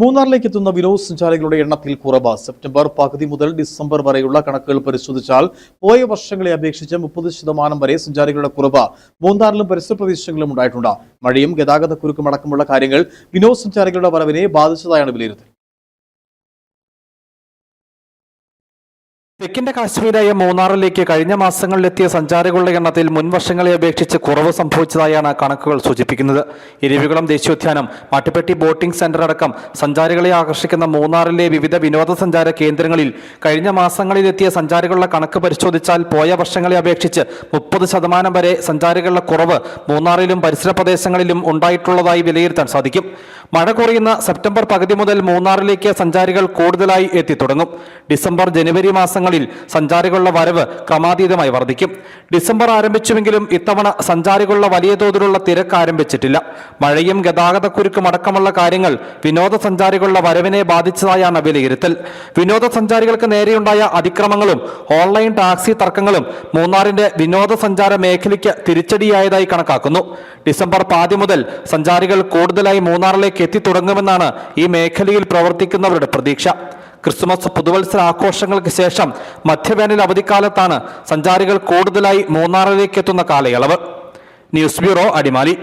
മൂന്നാറിലേക്ക് എത്തുന്ന വിനോദസഞ്ചാരികളുടെ എണ്ണത്തിൽ കുറവ്. സെപ്റ്റംബർ പകുതി മുതൽ ഡിസംബർ വരെയുള്ള കണക്കുകൾ പരിശോധിച്ചാൽ പോയ വർഷങ്ങളെ അപേക്ഷിച്ച് മുപ്പത് ശതമാനം വരെ സഞ്ചാരികളുടെ കുറവ് മൂന്നാറിലും പരിസര പ്രദേശങ്ങളിലും ഉണ്ടായിട്ടുണ്ട്. മഴയും ഗതാഗതക്കുരുക്കും അടക്കമുള്ള കാര്യങ്ങൾ വിനോദസഞ്ചാരികളുടെ വരവിനെ ബാധിച്ചതായാണ് വിലയിരുത്തൽ. തെക്കിന്റെ കാശ്മീരായ മൂന്നാറിലേക്ക് കഴിഞ്ഞ മാസങ്ങളിലെത്തിയ സഞ്ചാരികളുടെ എണ്ണത്തിൽ മുൻവർഷങ്ങളെ അപേക്ഷിച്ച് കുറവ് സംഭവിച്ചതായാണ് കണക്കുകൾ സൂചിപ്പിക്കുന്നത്. ഇരവികുളം ദേശീയോദ്യാനം മാട്ടുപ്പെട്ടി ബോട്ടിംഗ് സെന്റർ അടക്കം സഞ്ചാരികളെ ആകർഷിക്കുന്ന മൂന്നാറിലെ വിവിധ വിനോദസഞ്ചാര കേന്ദ്രങ്ങളിൽ കഴിഞ്ഞ മാസങ്ങളിലെത്തിയ സഞ്ചാരികളുടെ കണക്ക് പരിശോധിച്ചാൽ പോയ വർഷങ്ങളെ അപേക്ഷിച്ച് മുപ്പത് ശതമാനം വരെ സഞ്ചാരികളുടെ കുറവ് മൂന്നാറിലും പരിസര പ്രദേശങ്ങളിലും ഉണ്ടായിട്ടുള്ളതായി വിലയിരുത്താൻ സാധിക്കും. മഴ കുറയുന്ന സെപ്റ്റംബർ പകുതി മുതൽ മൂന്നാറിലേക്ക് സഞ്ചാരികൾ കൂടുതലായി എത്തിത്തുടങ്ങും ഡിസംബർ ജനുവരി മാസങ്ങളിൽ സഞ്ചാരികളുടെ വരവ് ക്രമാതീതമായി വർദ്ധിക്കും. ഡിസംബർ ആരംഭിച്ചുവെങ്കിലും ഇത്തവണ സഞ്ചാരികളുടെ വലിയ തോതിലുള്ള തിരക്ക് ആരംഭിച്ചിട്ടില്ല. മഴയും ഗതാഗതക്കുരുക്കും അടക്കമുള്ള കാര്യങ്ങൾ വിനോദസഞ്ചാരികളുടെ വരവിനെ ബാധിച്ചതായാണ് വിലയിരുത്തൽ. വിനോദസഞ്ചാരികൾക്ക് നേരെയുണ്ടായ അതിക്രമങ്ങളും ഓൺലൈൻ ടാക്സി തർക്കങ്ങളും മൂന്നാറിന്റെ വിനോദസഞ്ചാര മേഖലയ്ക്ക് തിരിച്ചടിയായതായി കണക്കാക്കുന്നു. ഡിസംബർ പാതി മുതൽ സഞ്ചാരികൾ കൂടുതലായി മൂന്നാറിലേക്ക് എത്തിത്തുടങ്ങുമെന്നാണ് ഈ മേഖലയിൽ പ്രവർത്തിക്കുന്നവരുടെ പ്രതീക്ഷ. ക്രിസ്തുമസ് പുതുവത്സര ആഘോഷങ്ങൾക്ക് ശേഷം മധ്യവേനൽ അവധിക്കാലത്താണ് സഞ്ചാരികൾ കൂടുതലായി മൂന്നാറിലേക്ക് എത്തുന്ന കാലയളവ്. News bureau Adimali.